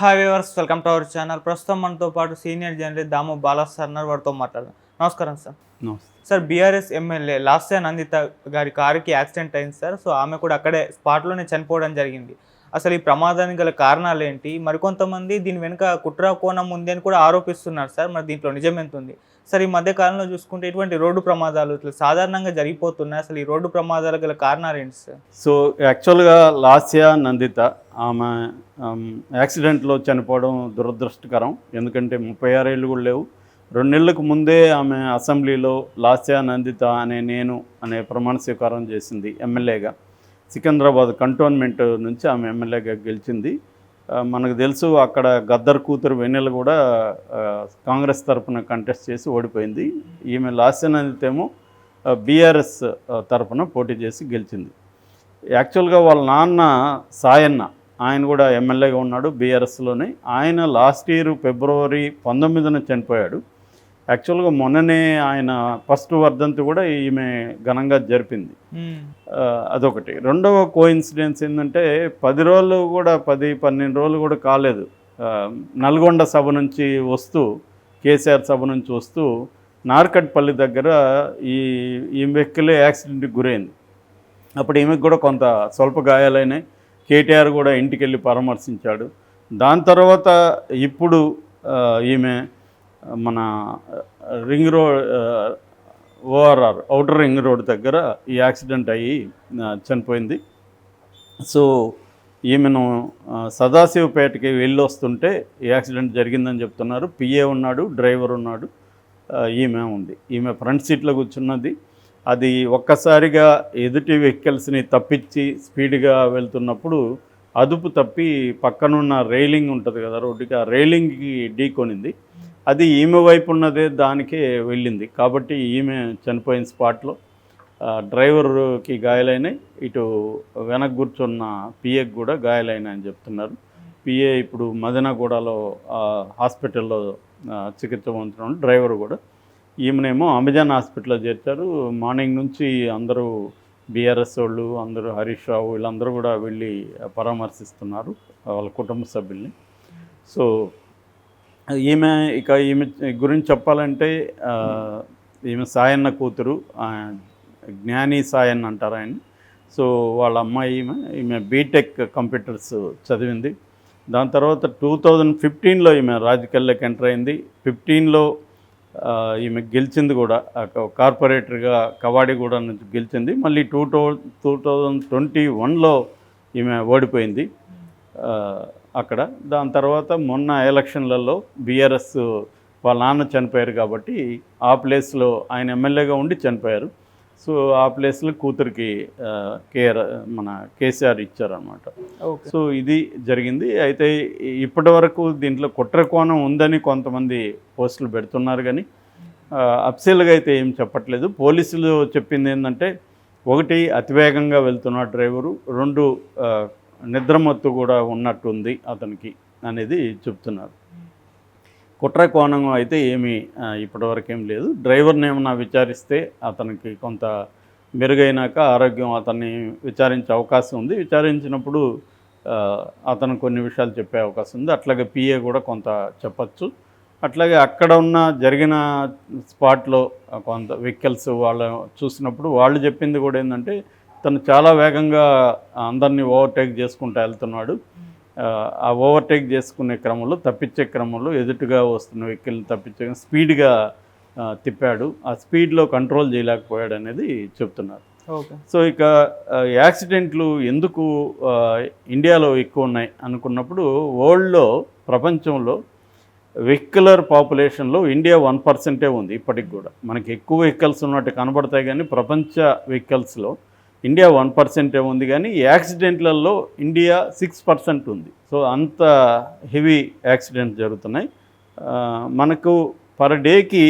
Hi viewers welcome to our channel ప్రస్తుతం మనతో పాటు senior journalist Damu Bala sir ఉన్నారు వారితో మాట్లాడదాం. నమస్కారం sir. Sir BRS MLA Lasya Nanditha గారి కారుకి యాక్సిడెంట్ అయింది సార్. సో ఆమె కూడా అక్కడే స్పాట్లోనే చనిపోవడం జరిగింది. అసలు ఈ ప్రమాదానికి గల కారణాలు ఏంటి మరికొంతమంది దీని వెనుక కుట్ర కోణం ఉంది అని కూడా ఆరోపిస్తున్నారు సార్. మరి దీంట్లో నిజం ఎంత ఉంది? సార్ ఈ మధ్య కాలంలో చూసుకుంటే ఇటువంటి రోడ్డు ప్రమాదాలు ఇట్లా సాధారణంగా జరిగిపోతున్నాయి. అసలు ఈ రోడ్డు ప్రమాదాలు గల కారణాలు ఏంటి సార్? సో యాక్చువల్గా లాస్య నందిత ఆమె యాక్సిడెంట్లో చనిపోవడం దురదృష్టకరం. ఎందుకంటే ముప్పై ఆరేళ్ళు కూడా లేవు. రెండు నెలలకు ముందే ఆమె అసెంబ్లీలో లాస్య నందిత అనే నేను అనే ప్రమాణ స్వీకారం చేసింది ఎమ్మెల్యేగా. సికింద్రాబాద్ కంటోన్మెంట్ నుంచి ఆమె ఎమ్మెల్యేగా గెలిచింది. మనకు తెలుసు అక్కడ గద్దర్ కూతురు వెన్నెల కూడా కాంగ్రెస్ తరపున కంటెస్ట్ చేసి ఓడిపోయింది. ఈమె లాస్య బీఆర్ఎస్ తరపున పోటీ చేసి గెలిచింది. యాక్చువల్గా వాళ్ళ నాన్న సాయన్న ఆయన కూడా ఎమ్మెల్యేగా ఉన్నాడు బీఆర్ఎస్లోనే. ఆయన లాస్ట్ ఇయర్ ఫిబ్రవరి పంతొమ్మిదిన చనిపోయాడు. యాక్చువల్గా మొన్ననే ఆయన ఫస్ట్ వర్ధంతి కూడా ఈమె ఘనంగా జరిపింది. ఆ, అదొకటి. రెండవ కోఇన్సిడెన్స్ ఏంటంటే పది రోజులు కూడా పది పన్నెండు రోజులు కూడా కాలేదు. నల్గొండ సభ నుంచి వస్తూ కేసీఆర్ సభ నుంచి వస్తూ నార్కట్పల్లి దగ్గర ఈ ఈ వెహికల్ యాక్సిడెంట్కి గురైంది. అప్పుడు ఈమెకు కూడా కొంత స్వల్ప గాయాలైనాయి. కేటీఆర్ కూడా ఇంటికి వెళ్ళి పరామర్శించాడు. దాని తర్వాత ఇప్పుడు ఈమె మన ring road ORR outer ring road దగ్గర ఈ యాక్సిడెంట్ అయ్యి చనిపోయింది. సో ఈమెను సదాశివపేటకి వెళ్ళి వస్తుంటే ఈ యాక్సిడెంట్ జరిగిందని చెప్తున్నారు. పిఏ ఉన్నాడు డ్రైవర్ ఉన్నాడు ఈమె ఉంది. ఈమె ఫ్రంట్ సీట్లో కూర్చున్నది. అది ఒక్కసారిగా ఎదుటి వెహికల్స్ని తప్పించి స్పీడ్గా వెళ్తున్నప్పుడు అదుపు తప్పి పక్కనున్న రైలింగ్ ఉంటుంది కదా రోడ్డుకి ఆ రైలింగ్కి ఢీకొనింది. అది ఈమె వైపు ఉన్నదే దానికే వెళ్ళింది. కాబట్టి ఈమె చనిపోయిన స్పాట్లో డ్రైవర్కి గాయాలైనాయి ఇటు వెనక కూర్చున్న పిఏకి కూడా గాయాలైనాయని చెప్తున్నారు. పిఏ ఇప్పుడు మదనగూడలో హాస్పిటల్లో చికిత్స పొందుతున్నాడు డ్రైవర్ కూడా. ఈమెనేమో అమెజాన్ హాస్పిటల్లో చేర్చారు. మార్నింగ్ నుంచి అందరూ బీఆర్ఎస్ వాళ్ళు అందరూ హరీష్ రావు వీళ్ళందరూ కూడా వెళ్ళి పరామర్శిస్తున్నారు వాళ్ళ కుటుంబ సభ్యుల్ని. సో ఈమె ఇక ఈమె గురించి చెప్పాలంటే ఈమె సాయన్న కూతురు జ్ఞాని సాయన్ అంటారు ఆయన. సో వాళ్ళ అమ్మాయి ఈమె ఈమె బీటెక్ కంప్యూటర్స్ చదివింది. దాని తర్వాత టూ థౌజండ్ ఫిఫ్టీన్లో ఈమె రాజకీయాల్లోకి ఎంటర్ అయింది. ఫిఫ్టీన్లో ఈమె గెలిచింది కూడా. కార్పొరేటర్గా కవాడిగూడ నుంచి గెలిచింది. మళ్ళీ two two two thousand twenty వన్లో ఈమె ఓడిపోయింది. అక్కడ. దాని తర్వాత మొన్న ఎలక్షన్లలో బీఆర్ఎస్ వాళ్ళ నాన్న చనిపోయారు కాబట్టి ఆ ప్లేస్లో ఆయన ఎమ్మెల్యేగా ఉండి చనిపోయారు. సో ఆ ప్లేస్లో కూతురికి కేఆర్ మన కేసీఆర్ ఇచ్చారనమాట సో ఇది జరిగింది. అయితే ఇప్పటి వరకు దీంట్లో కుట్ర కోణం ఉందని కొంతమంది పోస్టులు పెడుతున్నారు కానీ అఫ్సీల్గా అయితే ఏం చెప్పట్లేదు. పోలీసులు చెప్పింది ఏంటంటే ఒకటి అతివేగంగా వెళ్తున్న డ్రైవరు రెండు నిద్రమత్తు కూడా ఉన్నట్టుంది అతనికి అనేది చెప్తున్నారు. కుట్ర కోణం అయితే ఏమీ ఇప్పటివరకేం లేదు. డ్రైవర్ని ఏమన్నా విచారిస్తే అతనికి కొంత మెరుగైనాక ఆరోగ్యం అతన్ని విచారించే అవకాశం ఉంది. విచారించినప్పుడు అతను కొన్ని విషయాలు చెప్పే అవకాశం ఉంది. అట్లాగే పిఏ కూడా కొంత చెప్పచ్చు. అట్లాగే అక్కడ ఉన్న జరిగిన స్పాట్లో కొంత వెహికల్స్ వాళ్ళ చూసినప్పుడు వాళ్ళు చెప్పింది కూడా ఏంటంటే తను చాలా వేగంగా అందరినీ ఓవర్టేక్ చేసుకుంటూ వెళ్తున్నాడు. ఆ, ఓవర్టేక్ చేసుకునే క్రమంలో తప్పించే క్రమంలో ఎదుటుగా వస్తున్న వెహికల్ని తప్పించే స్పీడ్గా తిప్పాడు. ఆ స్పీడ్లో కంట్రోల్ చేయలేకపోయాడు అనేది చెప్తున్నారు. ఓకే. సో ఇక యాక్సిడెంట్లు ఎందుకు ఇండియాలో ఎక్కువ ఉన్నాయి అనుకున్నప్పుడు వరల్డ్లో ప్రపంచంలో వెహికులర్ పాపులేషన్లో ఇండియా వన్ పర్సెంటే ఉంది ఇప్పటికి కూడా. మనకి ఎక్కువ వెహికల్స్ ఉన్నట్టు కనబడతాయి కానీ ప్రపంచ వెహికల్స్లో ఇండియా వన్ పర్సెంటే ఉంది కానీ యాక్సిడెంట్లలో ఇండియా సిక్స్ పర్సెంట్ ఉంది. సో అంత హెవీ యాక్సిడెంట్ జరుగుతున్నాయి. మనకు పర్ డేకి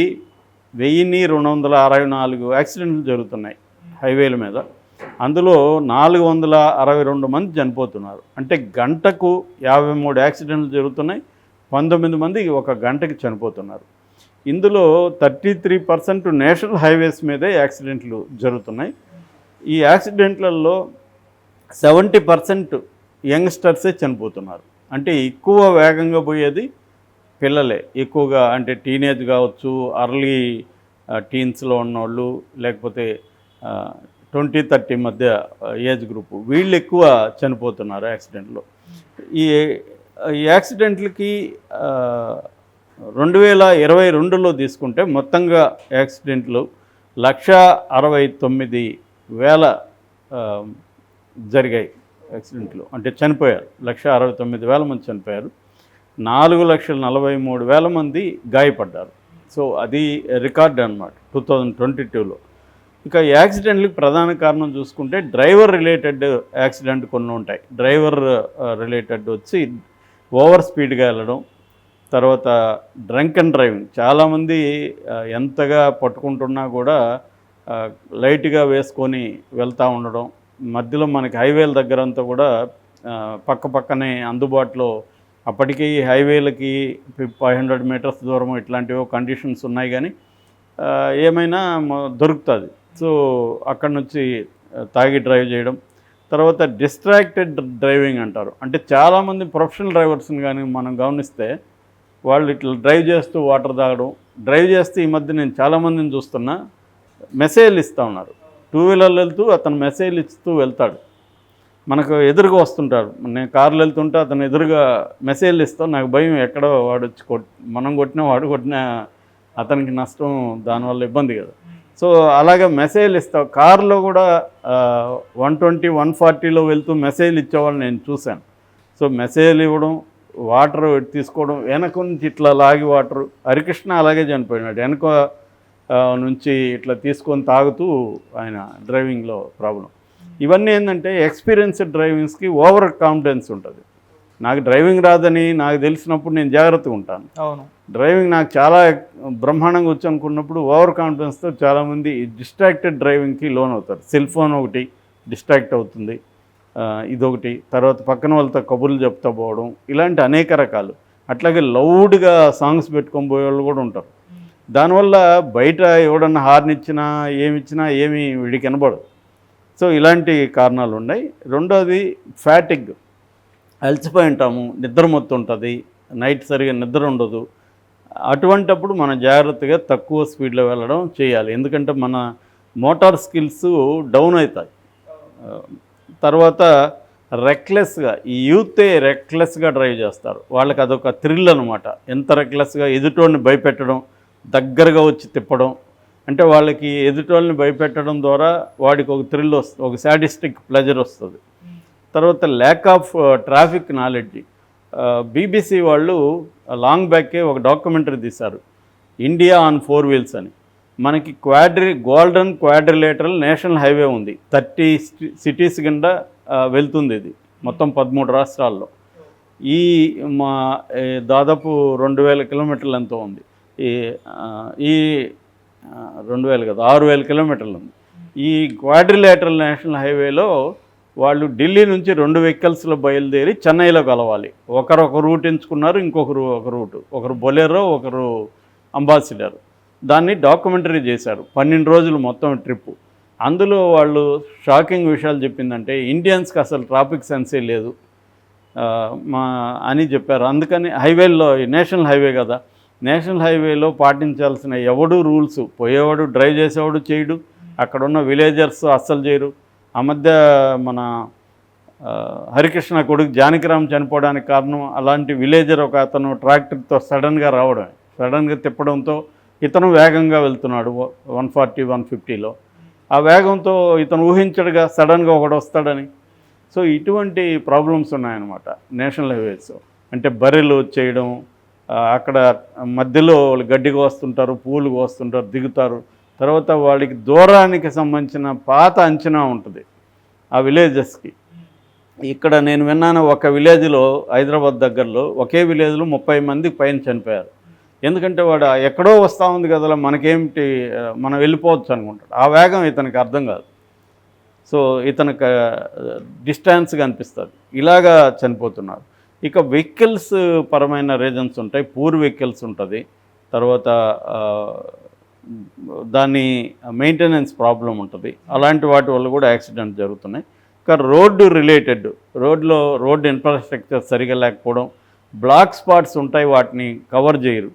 వెయ్యిన్ని రెండు వందల అరవై నాలుగు యాక్సిడెంట్లు జరుగుతున్నాయి హైవేల మీద. అందులో నాలుగు వందల అరవై రెండు మంది చనిపోతున్నారు. అంటే గంటకు యాభై మూడు యాక్సిడెంట్లు జరుగుతున్నాయి. పంతొమ్మిది మంది ఒక గంటకి చనిపోతున్నారు. ఇందులో thirty three percent national highways మీదే యాక్సిడెంట్లు జరుగుతున్నాయి. ఈ యాక్సిడెంట్లలో సెవెంటీ పర్సెంట్ యంగ్స్టర్సే చనిపోతున్నారు. అంటే ఎక్కువ వేగంగా పోయేది పిల్లలే. ఎక్కువగా అంటే టీనేజ్ కావచ్చు అర్లీ టీన్స్లో ఉన్నవాళ్ళు లేకపోతే ట్వంటీ థర్టీ మధ్య ఏజ్ గ్రూప్ వీళ్ళు ఎక్కువ చనిపోతున్నారు యాక్సిడెంట్లో. ఈ ఈ యాక్సిడెంట్లకి రెండు వేల ఇరవై రెండులో తీసుకుంటే మొత్తంగా యాక్సిడెంట్లు లక్ష అరవై తొమ్మిది వేల జరిగాయి యాక్సిడెంట్లు. అంటే చనిపోయారు. లక్ష అరవై తొమ్మిది వేల మంది చనిపోయారు. నాలుగు లక్షల నలభై మూడు వేల మంది గాయపడ్డారు. సో అది రికార్డ్ అనమాట టూ థౌజండ్ ట్వంటీ టూలో. ఇక యాక్సిడెంట్లకు ప్రధాన కారణం చూసుకుంటే డ్రైవర్ రిలేటెడ్ యాక్సిడెంట్ కొన్ని ఉంటాయి. డ్రైవర్ రిలేటెడ్ వచ్చి ఓవర్ స్పీడ్గా వెళ్ళడం తర్వాత డ్రంక్ అండ్ డ్రైవింగ్. చాలామంది ఎంతగా పట్టుకుంటున్నా కూడా లైట్గా వేసుకొని వెళ్తూ ఉండడం మధ్యలో మనకి హైవేల దగ్గర అంతా కూడా పక్క పక్కనే అందుబాటులో అప్పటికి హైవేలకి ఫైవ్ హండ్రెడ్ మీటర్స్ దూరం ఇట్లాంటివో కండిషన్స్ ఉన్నాయి కానీ ఏమైనా దొరుకుతుంది. సో అక్కడ నుంచి తాగి డ్రైవ్ చేయడం. తర్వాత డిస్ట్రాక్టెడ్ డ్రైవింగ్ అంటారు. అంటే చాలామంది ప్రొఫెషనల్ డ్రైవర్స్ని కానీ మనం గమనిస్తే వాళ్ళు ఇట్లా డ్రైవ్ చేస్తూ వాటర్ తాగడం డ్రైవ్ చేస్తే ఈ మధ్య నేను చాలామందిని చూస్తున్నా మెసేజ్లు ఇస్తూ ఉన్నారు. టూ వీలర్లు వెళ్తూ అతను మెసేజ్లు ఇస్తూ వెళ్తాడు. మనకు ఎదురుగా వస్తుంటాడు నేను కారులో వెళ్తుంటే అతను ఎదురుగా మెసేజ్లు ఇస్తాం నాకు భయం ఎక్కడో వాడు వచ్చి కొట్ మనం కొట్టినా వాడు కొట్టినా అతనికి నష్టం దానివల్ల ఇబ్బంది కదా. సో అలాగే మెసేజ్లు ఇస్తావు కారులో కూడా వన్ ట్వంటీ వన్ ఫార్టీలో వెళ్తూ మెసేజ్లు ఇచ్చేవాళ్ళు నేను చూశాను. సో మెసేజ్లు ఇవ్వడం వాటర్ తీసుకోవడం వెనక నుంచి ఇట్లా లాగి వాటర్ హరికృష్ణ అలాగే చనిపోయినాడు. వెనక నుంచి ఇట్లా తీసుకొని తాగుతూ ఆయన డ్రైవింగ్లో ప్రాబ్లం. ఇవన్నీ ఏంటంటే ఎక్స్పీరియన్స్డ్ డ్రైవింగ్స్కి ఓవర్ కాన్ఫిడెన్స్ ఉంటుంది. నాకు డ్రైవింగ్ రాదని నాకు తెలిసినప్పుడు నేను జాగ్రత్తగా ఉంటాను. అవును. డ్రైవింగ్ నాకు చాలా బ్రహ్మాండంగా వచ్చి అనుకున్నప్పుడు ఓవర్ కాన్ఫిడెన్స్తో చాలామంది డిస్ట్రాక్టెడ్ డ్రైవింగ్కి లోన్ అవుతారు. సెల్ ఫోన్ ఒకటి డిస్ట్రాక్ట్ అవుతుంది. ఇదొకటి. తర్వాత పక్కన వాళ్ళతో కబుర్లు చెప్తా పోవడం. ఇలాంటి అనేక రకాలు. అట్లాగే లౌడ్గా సాంగ్స్ పెట్టుకొని పోయే వాళ్ళు కూడా ఉంటారు. దానివల్ల బయట ఎవడన్నా హార్న్ ఇచ్చినా ఏమి ఇచ్చినా ఏమి వీడికి వినబడదు. సో ఇలాంటి కారణాలు ఉన్నాయి. రెండోది ఫ్యాటిగ్ అలసిపోయి ఉంటాము నిద్ర మొత్తం ఉంటుంది నైట్ సరిగా నిద్ర ఉండదు. అటువంటప్పుడు మనం జాగ్రత్తగా తక్కువ స్పీడ్లో వెళ్ళడం చేయాలి. ఎందుకంటే మన మోటార్ స్కిల్స్ డౌన్ అవుతాయి. తర్వాత రెక్లెస్గా ఈ యూతే రెక్లెస్గా డ్రైవ్ చేస్తారు. వాళ్ళకి అదొక థ్రిల్ అనమాట ఎంత రెక్లెస్గా ఎదుటోడిని భయపెట్టడం దగ్గరగా వచ్చి తిప్పడం. అంటే వాళ్ళకి ఎదుటోళ్ళని భయపెట్టడం ద్వారా వాడికి ఒక థ్రిల్ వస్తుంది ఒక సాటిస్టిక్ ప్లెజర్ వస్తుంది. తర్వాత lack of traffic knowledge BBC వాళ్ళు లాంగ్ బ్యాకే ఒక డాక్యుమెంటరీ తీశారు. ఇండియా ఆన్ ఫోర్ వీల్స్ అని. మనకి quadri golden quadrilateral national highway ఉంది. థర్టీ సిటీస్ కింద uh, వెళ్తుంది ఇది. మొత్తం పదమూడు రాష్ట్రాల్లో. ఈ మా దాదాపు రెండు వేల కిలోమీటర్లు ఎంతో ఉంది. ఈ ఈ రెండు వేలు కదా ఆరు వేల కిలోమీటర్లు ఉంది. ఈ క్వాడ్రిలేటరల్ నేషనల్ హైవేలో వాళ్ళు ఢిల్లీ నుంచి రెండు వెహికల్స్లో బయలుదేరి చెన్నైలో కలవాలి. ఒకరు ఒక రూట్ ఎంచుకున్నారు ఇంకొకరు ఒక రూట్. ఒకరు బొలెరో ఒకరు అంబాసిడర్. దాన్ని డాక్యుమెంటరీ చేశారు. పన్నెండు రోజులు మొత్తం ట్రిప్ అందులో వాళ్ళు షాకింగ్ విషయాలు చెప్పిందంటే ఇండియన్స్కి అసలు ట్రాఫిక్ సెన్సే లేదు. మా అని చెప్పారు. అందుకని హైవేల్లో నేషనల్ హైవే కదా నేషనల్ హైవేలో పాటించాల్సిన ఎవడు రూల్స్ పోయేవాడు డ్రైవ్ చేసేవాడు చేయడు అక్కడ ఉన్న విలేజర్స్ అస్సలు చేయరు. ఆ మధ్య మన హరికృష్ణ కొడుకు జానకిరామ్ చనిపోవడానికి కారణం అలాంటి విలేజర్ ఒక అతను ట్రాక్టర్తో సడన్గా రావడమే సడన్గా తిప్పడంతో ఇతను వేగంగా వెళ్తున్నాడు వన్ ఫార్టీ వన్ ఫిఫ్టీలో. ఆ వేగంతో ఇతను ఊహించడుగా సడన్గా ఒకడు వస్తాడని. సో ఇటువంటి ప్రాబ్లమ్స్ ఉన్నాయన్నమాట నేషనల్ హైవేస్. అంటే బర్రెలు చేయడం అక్కడ మధ్యలో వాళ్ళు గడ్డి కోస్తుంటారు పూలు కోస్తుంటారు దిగుతారు. తర్వాత వాళ్ళకి దూరానికి సంబంధించిన పాత అంచనా ఉంటుంది ఆ విలేజెస్కి. ఇక్కడ నేను విన్నాను ఒక విలేజ్లో హైదరాబాద్ దగ్గరలో ఒకే విలేజ్లో ముప్పై మంది పైన చనిపోయారు. ఎందుకంటే వాడు ఎక్కడో వస్తూ ఉంది కదా మనకేమిటి మనం వెళ్ళిపోవచ్చు అనుకుంటాడు. ఆ వేగం ఇతనికి అర్థం కాదు. సో ఇతనికి డిస్టాన్స్గా అనిపిస్తుంది ఇలాగా చనిపోతున్నారు. ఇక వెహికల్స్ పరమైన రీజన్స్ ఉంటాయి. పూర్ వెహికల్స్ ఉంటుంది. తర్వాత దాని మెయింటెనెన్స్ ప్రాబ్లం ఉంటుంది. అలాంటి వాటి వల్ల కూడా యాక్సిడెంట్ జరుగుతున్నాయి. ఇక ఇంకా రోడ్డు రిలేటెడ్ రోడ్లో రోడ్డు ఇన్ఫ్రాస్ట్రక్చర్ సరిగా లేకపోవడం బ్లాక్ స్పాట్స్ ఉంటాయి వాటిని కవర్ చేయరు.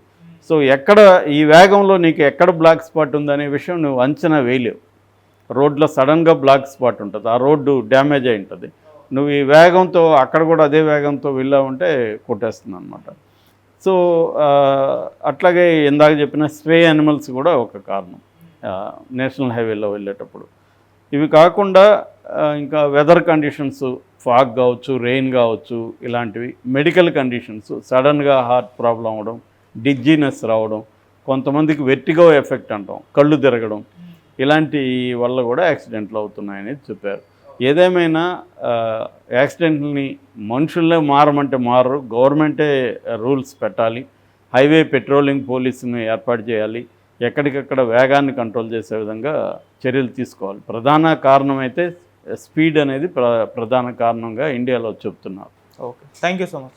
సో ఎక్కడ ఈ వేగంలో నీకు ఎక్కడ బ్లాక్ స్పాట్ ఉందనే విషయం నువ్వు అంచనా వేయలేవు. రోడ్లో సడన్గా బ్లాక్ స్పాట్ ఉంటుంది. ఆ రోడ్డు డ్యామేజ్ అయి ఉంటుంది. నువ్వు ఈ వేగంతో అక్కడ కూడా అదే వేగంతో వెళ్ళావంటే కొట్టేస్తుంది అనమాట సో అట్లాగే ఇందాక చెప్పిన స్ట్రే యానిమల్స్ కూడా ఒక కారణం నేషనల్ హైవేలో వెళ్ళేటప్పుడు. ఇవి కాకుండా ఇంకా వెదర్ కండిషన్స్ ఫాగ్ కావచ్చు రెయిన్ కావచ్చు ఇలాంటివి మెడికల్ కండిషన్స్ సడన్గా హార్ట్ ప్రాబ్లం అవడం డిజీనెస్ రావడం కొంతమందికి వెట్టిగో ఎఫెక్ట్ అంటాం కళ్ళు తిరగడం ఇలాంటి వల్ల కూడా యాక్సిడెంట్లు అవుతున్నాయని చెప్పారు. ఏదేమైనా యాక్సిడెంట్ని మనుషుల్లో మారమంటే మారరు. గవర్నమెంటే రూల్స్ పెట్టాలి. హైవే పెట్రోలింగ్ పోలీసుని ఏర్పాటు చేయాలి. ఎక్కడికక్కడ వేగాన్ని కంట్రోల్ చేసే విధంగా చర్యలు తీసుకోవాలి. ప్రధాన కారణం అయితే స్పీడ్ అనేది ప్ర ప్రధాన కారణంగా ఇండియాలో చెప్తున్నారు okay. Thank you so much.